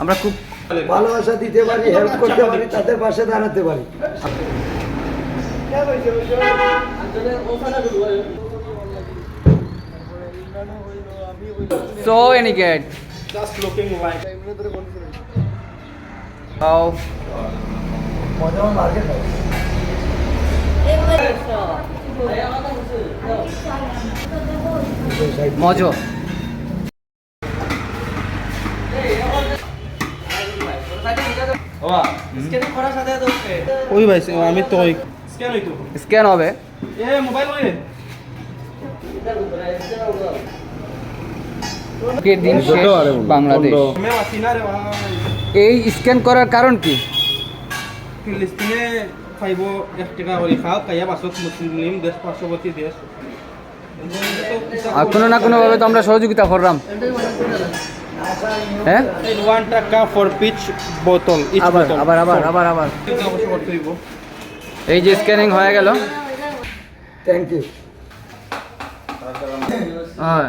আমরা খুব ভালোবাসা দিতে পারি হেল্প করতে পারি তাদের পাশে দাঁড়াতে পারি। সো এনিকেট Just looking like. মজা মার্কেট মজো ওই ভাই আমি তো ওই স্ক্যান হবে। এ মোবাইল ওই আজকের দিন শেষ বাংলাদেশ। এই স্ক্যান করার কারণ কি? ফিলিস্তিনে খাইব এক টাকা করে খাও কাইয়া বাসত মুসলিম দেশ পার্শ্ববর্তী দেশ। আর কোনো না কোনোভাবে তো আমরা সহযোগিতা করলাম। হ্যাঁ ওয়ান টাকা ফর পিচ বোতল ইচ আবার বোতল আবার আবার আবার আবার অবশ্য করতে হইব এই যে স্ক্যানিং হয়ে গেল থ্যাংক ইউ হ্যাঁ